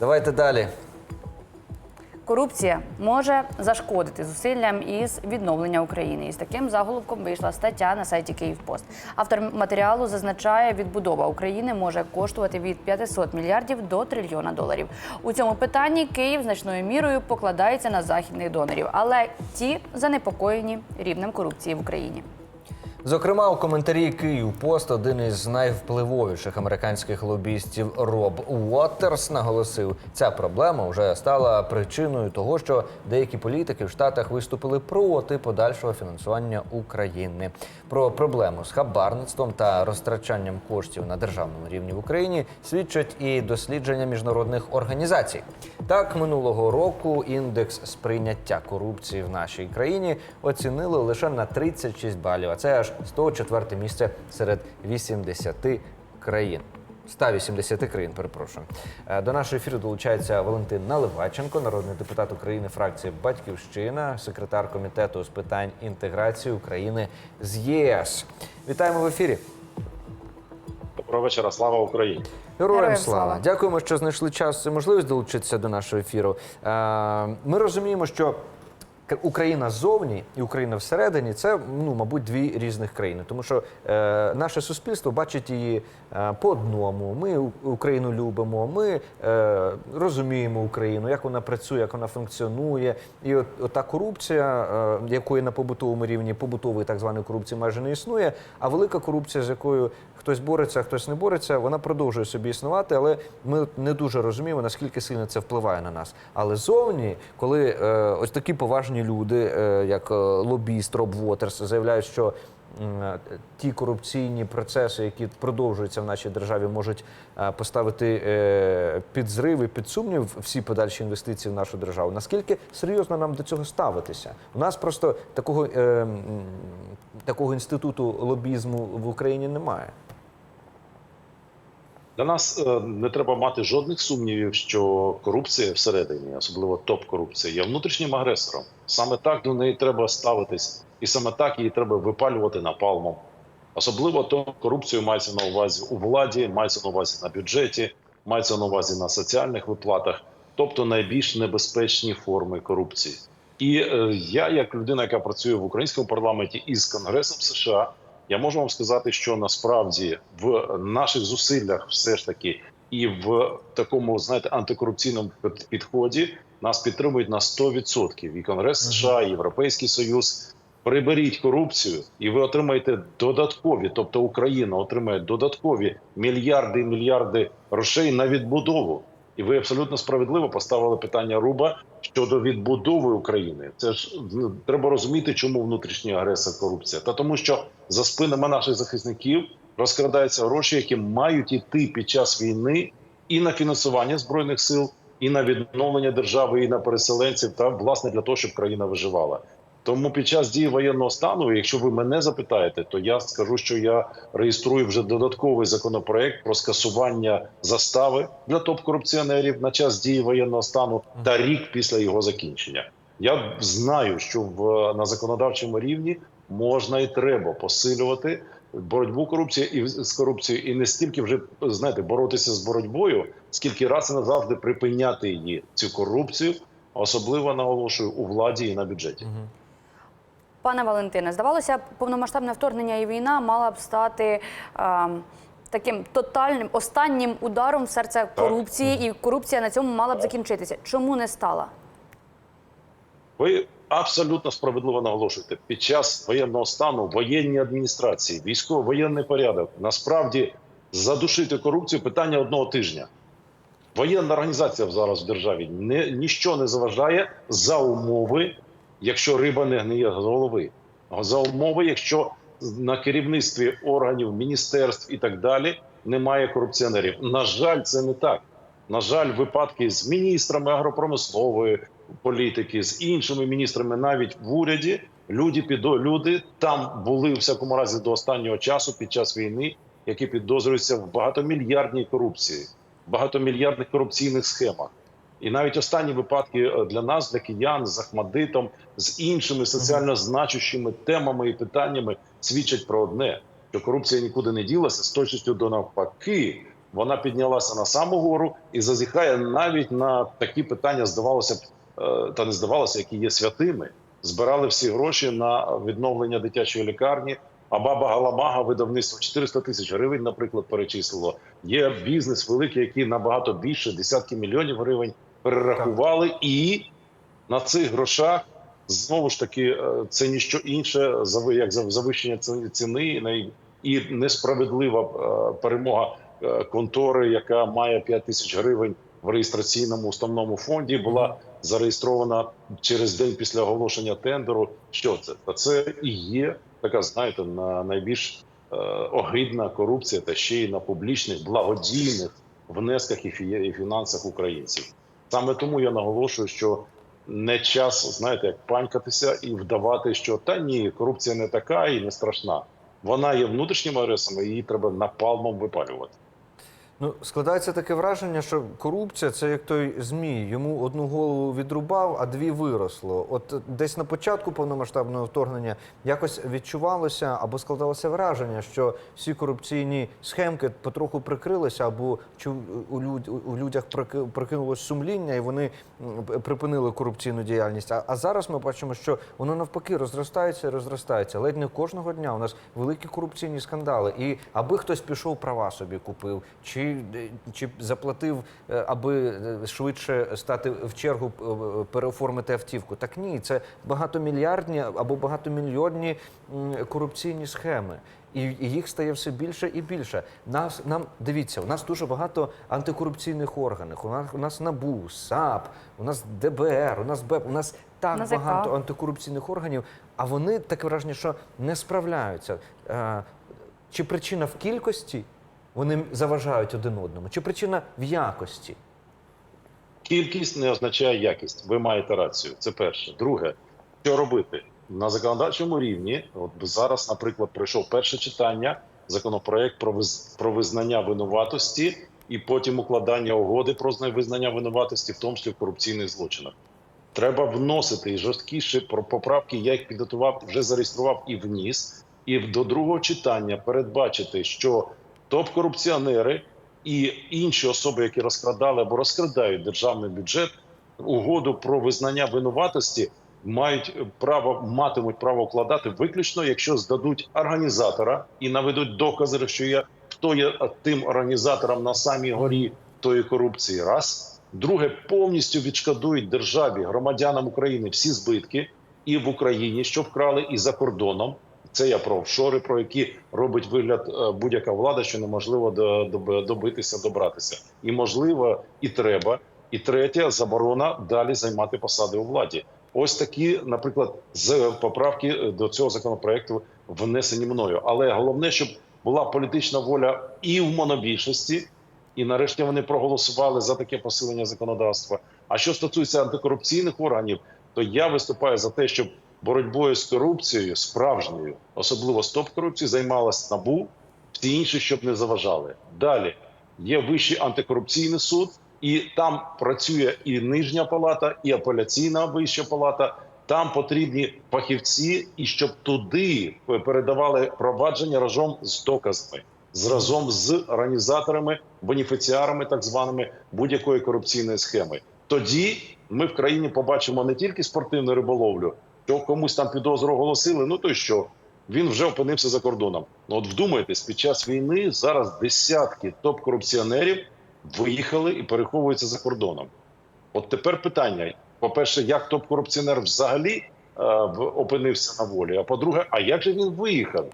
Давайте далі. Корупція може зашкодити зусиллям із відновлення України. І з таким заголовком вийшла стаття на сайті Київпост. Автор матеріалу зазначає, відбудова України може коштувати від 500 мільярдів до трильйона доларів. У цьому питанні Київ значною мірою покладається на західних донорів, але ті занепокоєні рівнем корупції в Україні. Зокрема, у коментарі Київ Пост один із найвпливовіших американських лобістів Роб Уотерс наголосив, ця проблема вже стала причиною того, що деякі політики в Штатах виступили проти подальшого фінансування України. Про проблему з хабарництвом та розтрачанням коштів на державному рівні в Україні свідчать і дослідження міжнародних організацій. Так, минулого року індекс сприйняття корупції в нашій країні оцінили лише на 36 балів. А це аж 104 місце серед 80 країн. 180 країн, перепрошую. Е, До нашого ефіру долучається Валентин Наливаченко, народний депутат України, фракції Батьківщина, секретар комітету з питань інтеграції України з єС. Вітаємо в ефірі. Доброго вечора, слава Україні. Героям Героям слава. слава. Дякуємо, що знайшли час і можливість долучитися до нашого ефіру. Е, Ми розуміємо, що Україна ззовні і Україна всередині це ну, мабуть, дві різних країни, тому що е, наше суспільство бачить її е, по одному. Ми Україну любимо, ми е, розуміємо Україну, як вона працює, як вона функціонує. І от, от та корупція, е, якої на побутовому рівні побутової так званої корупції майже не існує, а велика корупція, з якою хтось бореться, хтось не бореться, вона продовжує собі існувати, але ми не дуже розуміємо, наскільки сильно це впливає на нас. Але зовні, коли е, ось такі поважні люди, е, як е, лобіст Роб Вотерс, заявляють, що е, ті корупційні процеси, які продовжуються в нашій державі, можуть е, поставити е, під зрив і під сумнів всі подальші інвестиції в нашу державу. Наскільки серйозно нам до цього ставитися? У нас просто такого, такого інституту лобізму в Україні немає. Для нас е, не треба мати жодних сумнівів, що корупція всередині, особливо топ-корупція, є внутрішнім агресором. Саме так до неї треба ставитись, і саме так її треба випалювати напалмом. Особливо то корупцію мається на увазі у владі, мається на увазі на бюджеті, мається на увазі на соціальних виплатах, тобто найбільш небезпечні форми корупції. І е, я, як людина, яка працює в українському парламенті із Конгресом США, я можу вам сказати, що насправді в наших зусиллях, все ж таки, і в такому, знаєте, антикорупційному підході нас підтримують на 100%. І Конгрес США, і Європейський Союз. Приберіть корупцію, і ви отримаєте додаткові, тобто Україна отримає додаткові мільярди і мільярди грошей на відбудову. І ви абсолютно справедливо поставили питання Руба щодо відбудови України. Це ж треба розуміти, чому внутрішній агресор корупція. Та тому, що за спинами наших захисників розкрадаються гроші, які мають іти під час війни і на фінансування збройних сил, і на відновлення держави, і на переселенців, та власне для того, щоб країна виживала. Тому під час дії воєнного стану, якщо ви мене запитаєте, то я скажу, що я реєструю вже додатковий законопроект про скасування застави для топ-корупціонерів на час дії воєнного стану та рік після його закінчення. Я знаю, що в на законодавчому рівні можна і треба посилювати боротьбу корупції і з корупцією, і не стільки вже знаєте боротися з боротьбою, скільки раз і назавжди припиняти її цю корупцію, особливо наголошую у владі і на бюджеті. Пане Валентине, здавалося, повномасштабне вторгнення і війна мала б стати е, таким тотальним останнім ударом в серце корупції, і корупція на цьому мала б закінчитися. Чому не стала? Ви абсолютно справедливо наголошуєте під час воєнного стану воєнні адміністрації, військово-воєнний порядок насправді задушити корупцію питання одного тижня. Воєнна організація зараз в державі не ніщо не заважає за умови, якщо риба не гниє з голови, за умови, якщо на керівництві органів, міністерств і так далі немає корупціонерів. На жаль, це не так. На жаль, випадки з міністрами агропромислової політики, з іншими міністрами, навіть в уряді, люди люди там були в всякому разі до останнього часу під час війни, які підозрюються в багатомільярдній корупції, багатомільярдних корупційних схемах. І навіть останні випадки е, для нас, для киян, з Ахмадитом, з іншими соціально значущими темами і питаннями свідчать про одне: що корупція нікуди не ділася з точністю до навпаки. вона піднялася на саму гору і зазіхає навіть на такі питання, здавалося б, е, та не здавалося, які є святими. Збирали всі гроші на відновлення дитячої лікарні. А баба Галамага видавництво 400 тисяч гривень, наприклад, перечислило. Є бізнес великий, який набагато більше десятки мільйонів гривень перерахували, і на цих грошах знову ж таки е, це ніщо інше зави- як за- завищення ці- ціни і несправедлива е, перемога е, контори, яка має 5 тисяч гривень в реєстраційному уставному фонді, була зареєстрована через день після оголошення тендеру. Що це? Та це і є така, знаєте, на найбільш огидна корупція, та ще й на публічних благодійних внесках і фінансах українців. Саме тому я наголошую, що не час, знаєте, як панькатися і вдавати, що та ні, корупція не така і не страшна. Вона є внутрішніми агресорами, і її треба напалмом випалювати. Ну, складається таке враження, що корупція це як той змій. Йому одну голову відрубав, а дві виросло. От десь на початку повномасштабного вторгнення якось відчувалося або складалося враження, що всі корупційні схемки потроху прикрилися, або чу- у, люд, у людях прики- сумління, і вони припинили корупційну діяльність. А зараз ми бачимо, що воно навпаки розростається і розростається. Ледь не кожного дня у нас великі корупційні скандали. І аби хтось пішов права собі купив, чи, чи заплатив, е, аби е, швидше стати в чергу е, переоформити автівку. Так ні, це багатомільярдні або багатомільйонні корупційні схеми. І їх стає все більше і більше. Нас нам дивіться, у нас дуже багато антикорупційних органів. У нас у нас НАБУ, САП, у нас ДБР, у нас БЕП, у нас так НАЗК. багато антикорупційних органів, а вони таке враження, що не справляються. Е, Чи причина в кількості? Вони заважають один одному, чи причина в якості? Кількість не означає якість. Ви маєте рацію. Це перше. Друге, що робити на законодавчому рівні? От зараз, наприклад, пройшов перше читання законопроект про виз- про визнання винуватості і потім укладання угоди про визнання винуватості, в тому числі в корупційних злочинах. Треба вносити жорсткіші поправки. Я їх підготував, вже зареєстрував і вніс. І до другого читання передбачити, що топ-корупціонери і інші особи, які розкрадали або розкрадають державний бюджет, угоду про визнання винуватості мають право матимуть право укладати виключно, якщо здадуть організатора і наведуть докази, що є хто є тим організатором на самій горі тої корупції. Раз друге повністю відшкодують державі громадянам України всі збитки і в Україні, що вкрали, і за кордоном. Це я про офшори, про які робить вигляд е, будь-яка влада, що неможливо до- до- добитися, добратися, і можливо, і треба. І третє заборона далі займати посади у владі. Ось такі, наприклад, з поправки е, до цього законопроекту внесені мною. Але головне, щоб була політична воля і в монобільшості, і нарешті вони проголосували за таке посилення законодавства. А що стосується антикорупційних органів, то я виступаю за те, щоб боротьбою з корупцією, справжньою, особливо з топ-корупцією, займалась НАБУ, всі інші, щоб не заважали. Далі є вищий антикорупційний суд, і там працює і нижня палата, і апеляційна вища палата. Там потрібні фахівці, і щоб туди передавали провадження разом з доказами, з разом з організаторами, бенефіціарами, так званими будь-якої корупційної схеми. Тоді ми в країні побачимо не тільки спортивну риболовлю, що комусь там підозру оголосили. Ну то що він вже опинився за кордоном. Ну от вдумайтесь, під час війни зараз десятки топ-корупціонерів виїхали і переховуються за кордоном. От тепер питання: по-перше, як топ-корупціонер взагалі е, опинився на волі? А по-друге, а як же він виїхав?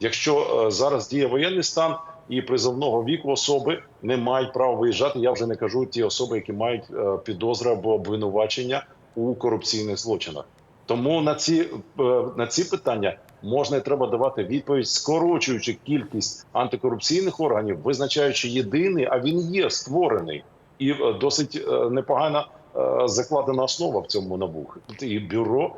Якщо е, зараз діє воєнний стан і призовного віку особи не мають права виїжджати, я вже не кажу ті особи, які мають е, підозри або обвинувачення у корупційних злочинах. Тому на ці е, на ці питання можна і треба давати відповідь, скорочуючи кількість антикорупційних органів, визначаючи єдиний, а він є створений і е, досить е, непогана закладена основа в цьому набу. І бюро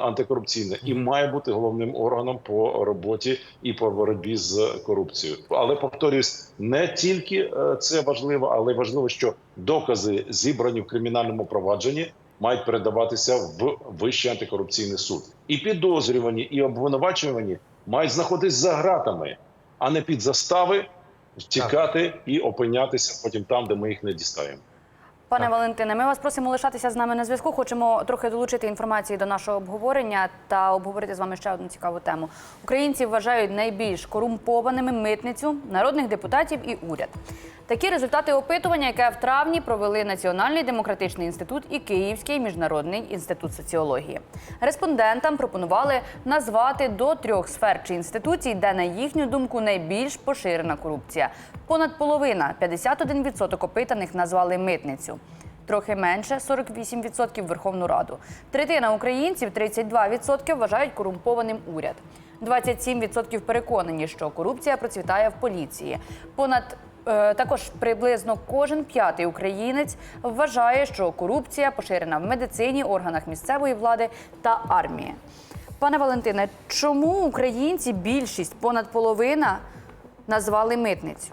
антикорупційне і має бути головним органом по роботі і по боротьбі з корупцією. Але повторюсь, не тільки це важливо, але важливо, що докази зібрані в кримінальному провадженні мають передаватися в вищий антикорупційний суд. І підозрювані, і обвинувачувані мають знаходитись за ґратами, а не під застави втікати і опинятися потім там, де ми їх не дістаємо. Пане. Валентине, ми вас просимо лишатися з нами на зв'язку. Хочемо трохи долучити інформації до нашого обговорення та обговорити з вами ще одну цікаву тему. Українці вважають найбільш корумпованими митницю, народних депутатів і уряд. Такі результати опитування, яке в травні провели Національний демократичний інститут і Київський міжнародний інститут соціології. Респондентам пропонували назвати до трьох сфер чи інституцій, де на їхню думку найбільш поширена корупція. Понад половина 51% опитаних назвали митницю. Трохи менше 48% Верховну Раду. Третина українців 32% вважають корумпованим уряд. 27% переконані, що корупція процвітає в поліції. Понад е, також приблизно кожен п'ятий українець вважає, що корупція поширена в медицині, органах місцевої влади та армії. Пане Валентине, чому українці більшість, понад половина, назвали митницю?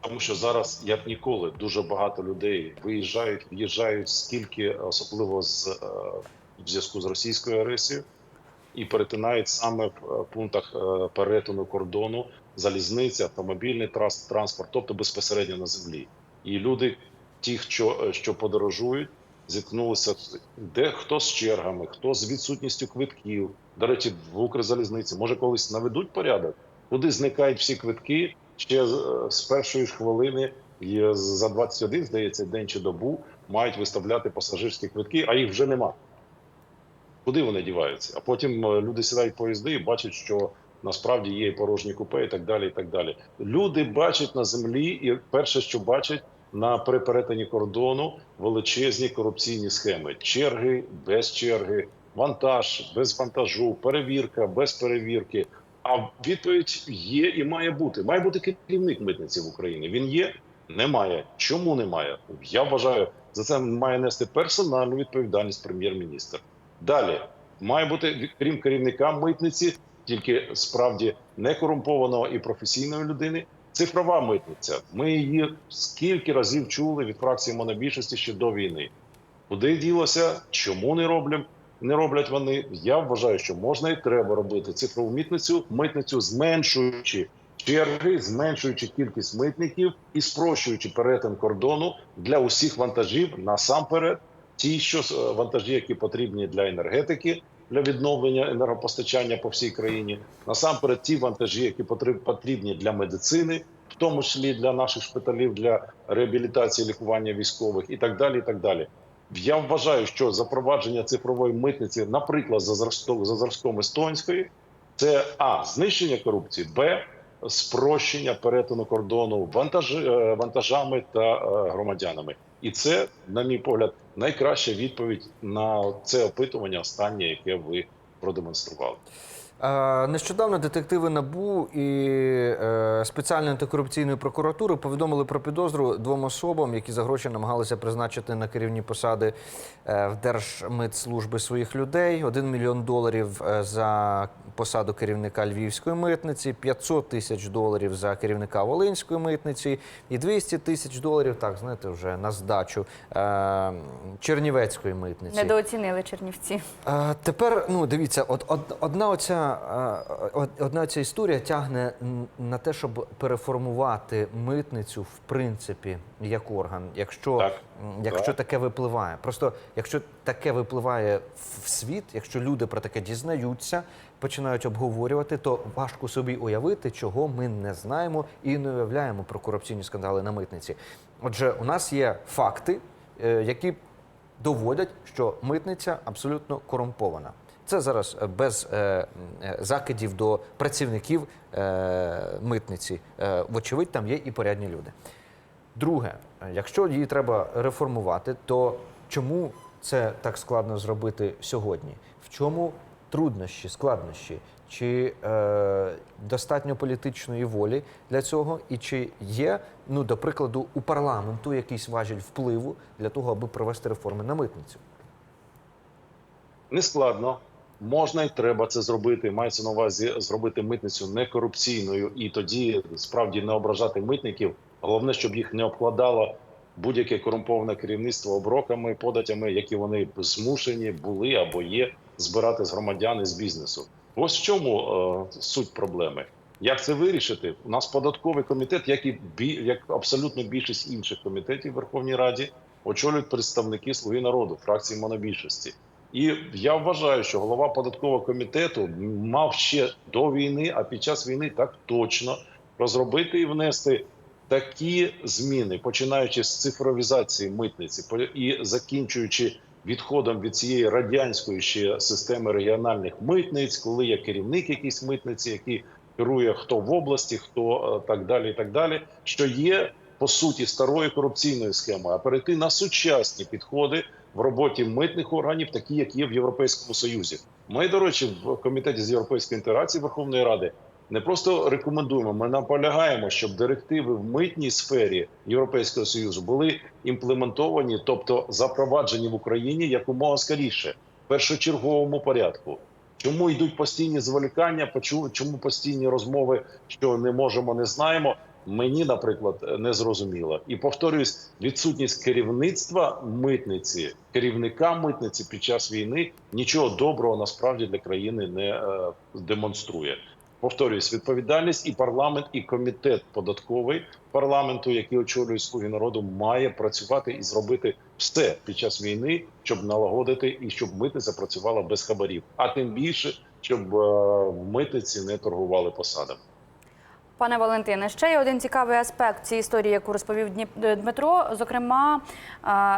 Тому що зараз, як ніколи, дуже багато людей виїжджають, в'їжджають, скільки особливо з е, в зв'язку з російською агресією, і перетинають саме в е, пунктах е, перетину кордону залізниця, автомобільний транспорт, тобто безпосередньо на землі. І люди, ті, що, що подорожують, зіткнулися де хто з чергами, хто з відсутністю квитків. До речі, в Укрзалізниці може колись наведуть порядок, куди зникають всі квитки ще з, е, першої ж хвилини. За 21, здається, день чи добу мають виставляти пасажирські квитки, а їх вже нема. Куди вони діваються? А потім е, люди сідають поїзди і бачать, що насправді є порожні купе, і так далі. і так далі. Люди бачать на землі, і перше, що бачать на при перетині кордону, величезні корупційні схеми: черги без черги, вантаж без вантажу, перевірка без перевірки. А відповідь є і має бути. Має бути керівник митниці в Україні. Він є? Немає. Чому немає? Я вважаю, за це має нести персональну відповідальність прем'єр-міністр. Далі має бути крім керівника митниці, тільки справді некорумпованого і професійної людини. Цифрова митниця. Ми її скільки разів чули від фракції монобільшості ще до війни. Куди ділося? Чому не роблять? Не роблять вони. Я вважаю, що можна і треба робити цифрову митницю, митницю зменшуючи черги, зменшуючи кількість митників і спрощуючи перетин кордону для усіх вантажів насамперед ті, що е, вантажі, які потрібні для енергетики, для відновлення енергопостачання по всій країні, насамперед ті вантажі, які потріб- потрібні для медицини, в тому числі для наших шпиталів, для реабілітації, лікування військових і так далі. І так далі. Я вважаю, що запровадження цифрової митниці, наприклад, за зразком, за зразком естонської, це а знищення корупції, б спрощення перетину кордону вантаж, е, вантажами та е, громадянами. І це, на мій погляд, найкраща відповідь на це опитування, останнє, яке ви продемонстрували. Е, Нещодавно детективи НАБУ і е, спеціальної антикорупційної прокуратури повідомили про підозру двом особам, які за гроші намагалися призначити на керівні посади е, в Держмитслужби своїх людей. Один мільйон доларів за посаду керівника Львівської митниці, 500 тисяч доларів за керівника Волинської митниці і 200 тисяч доларів, так знаєте, вже на здачу Чернівецької митниці. Недооцінили Чернівці. Тепер, ну дивіться, от, одна оця одна ця історія тягне на те, щоб переформувати митницю в принципі як орган, якщо, Так. якщо Так. таке випливає. Просто якщо таке випливає в світ, якщо люди про таке дізнаються, починають обговорювати, то важко собі уявити, чого ми не знаємо і не уявляємо про корупційні скандали на митниці. Отже, у нас є факти, е, які доводять, що митниця абсолютно корумпована. Це зараз е, без е, е, закидів до працівників митниці. Вочевидь, там є і порядні люди. Друге, якщо її треба реформувати, то чому це так складно зробити сьогодні? В чому труднощі, складнощі? Чи е, достатньо політичної волі для цього? І чи є, ну, до прикладу, у парламенту якийсь важіль впливу для того, аби провести реформи на митницю? Нескладно. Можна і треба це зробити. Мається на увазі зробити митницю некорупційною і тоді справді не ображати митників. Головне, щоб їх не обкладало будь-яке корумповане керівництво оброками, податями, які вони змушені були або є збирати з громадян і з бізнесу. Ось в чому е, суть проблеми. Як це вирішити? У нас податковий комітет, як і як абсолютно більшість інших комітетів в Верховній Раді, очолюють представники Слуги народу, фракції монобільшості. І я вважаю, що голова податкового комітету мав ще до війни, а під час війни так точно розробити і внести такі зміни, починаючи з цифровізації митниці і закінчуючи відходом від цієї радянської ще системи регіональних митниць, коли є керівник якійсь митниці, який керує хто в області, хто е, так далі, і так далі, що є по суті старою корупційною схемою, а перейти на сучасні підходи в роботі митних органів, такі як є в Європейському Союзі. Ми, до речі, в комітеті з європейської інтеграції Верховної Ради не просто рекомендуємо, ми наполягаємо, щоб директиви в митній сфері Європейського союзу були імплементовані, тобто запроваджені в Україні якомога скоріше, в першочерговому порядку. Чому йдуть постійні зволікання? Чому постійні розмови, що не можемо, не знаємо? Мені, наприклад, не зрозуміло. І повторюсь, відсутність керівництва митниці, керівника митниці під час війни нічого доброго насправді для країни не е, демонструє. Повторюсь, відповідальність і парламент, і комітет податковий парламенту, який очолює слуги народу, має працювати і зробити все під час війни, щоб налагодити і щоб митниця працювала без хабарів. А тим більше, щоб е, митниці не торгували посадами. Пане Валентине, ще є один цікавий аспект цієї історії, яку розповів Дніп- Дмитро. Зокрема,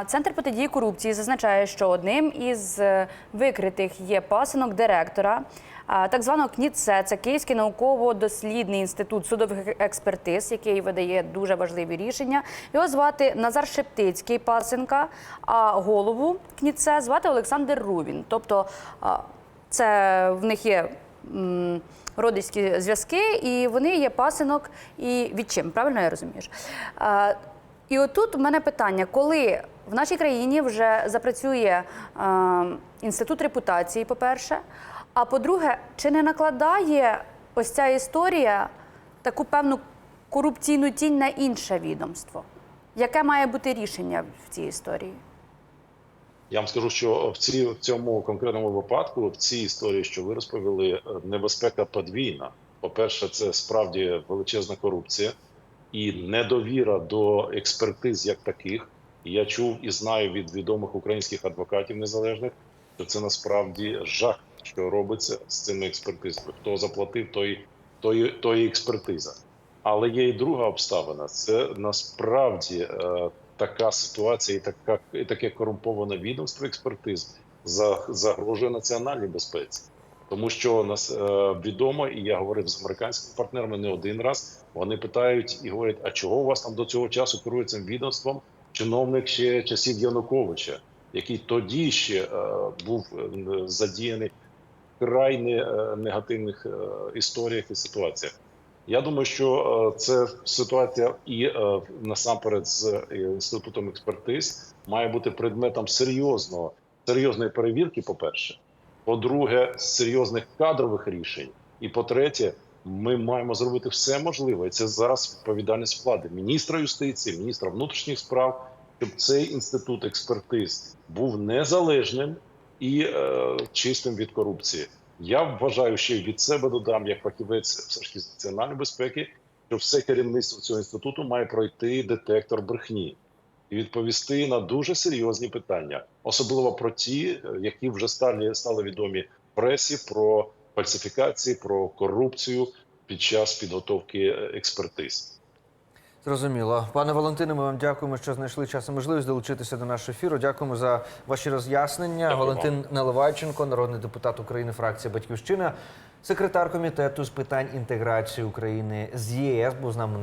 центр протидії корупції зазначає, що одним із е, викритих є пасинок директора. Так званого КНІЦЕ, це Київський науково-дослідний інститут судових експертиз, який видає дуже важливі рішення. Його звати Назар Шептицький пасенка, а голову КНІЦЕ звати Олександр Рувін. Тобто це в них є родичські зв'язки, і вони є пасинок і відчим. Правильно я розумію? І отут у мене питання: коли в нашій країні вже запрацює е, інститут репутації, по-перше, а по-друге, чи не накладає ось ця історія таку певну корупційну тінь на інше відомство? Яке має бути рішення в цій історії? Я вам скажу, що в ці в цьому конкретному випадку, в цій історії, що ви розповіли, е, небезпека подвійна. По-перше, це справді величезна корупція і недовіра до експертиз як таких. Я чув і знаю від відомих українських адвокатів незалежних, що це насправді жах, що робиться з цими експертизами. Хто заплатив, той, той, той експертиза. Але є і друга обставина: це насправді е, така ситуація, і така і таке корумповане відомство експертиз за- загрожує національній безпеці. Тому що нас е, відомо, і я говорив з американськими партнерами не один раз. Вони питають і говорять: а чого у вас там до цього часу керує цим відомством? Чиновник ще часів Януковича, який тоді ще е, був е, задіяний в край не, е, негативних історіях і ситуаціях. Я думаю, що е, це ситуація і е, насамперед з е, інститутом експертиз має бути предметом серйозного серйозної перевірки. По перше, по-друге, серйозних кадрових рішень. І по-третє, ми маємо зробити все можливе. І це зараз відповідальність влади міністра юстиції, міністра внутрішніх справ, щоб цей інститут експертиз був незалежним і е, чистим від корупції. Я вважаю, ще від себе додам, як фахівець все ж національної безпеки, що все керівництво цього інституту має пройти детектор брехні і відповісти на дуже серйозні питання, особливо про ті, е, які вже стали, стали відомі пресі про фальсифікації, про корупцію під час підготовки е, експертиз. Зрозуміло. Пане Валентине, ми вам дякуємо, що знайшли час і можливість долучитися до нашого ефіру. Дякуємо за ваші роз'яснення. Дякую Валентин Наливайченко, народний депутат України, фракція Батьківщина, секретар комітету з питань інтеграції України з ЄС, був з нами на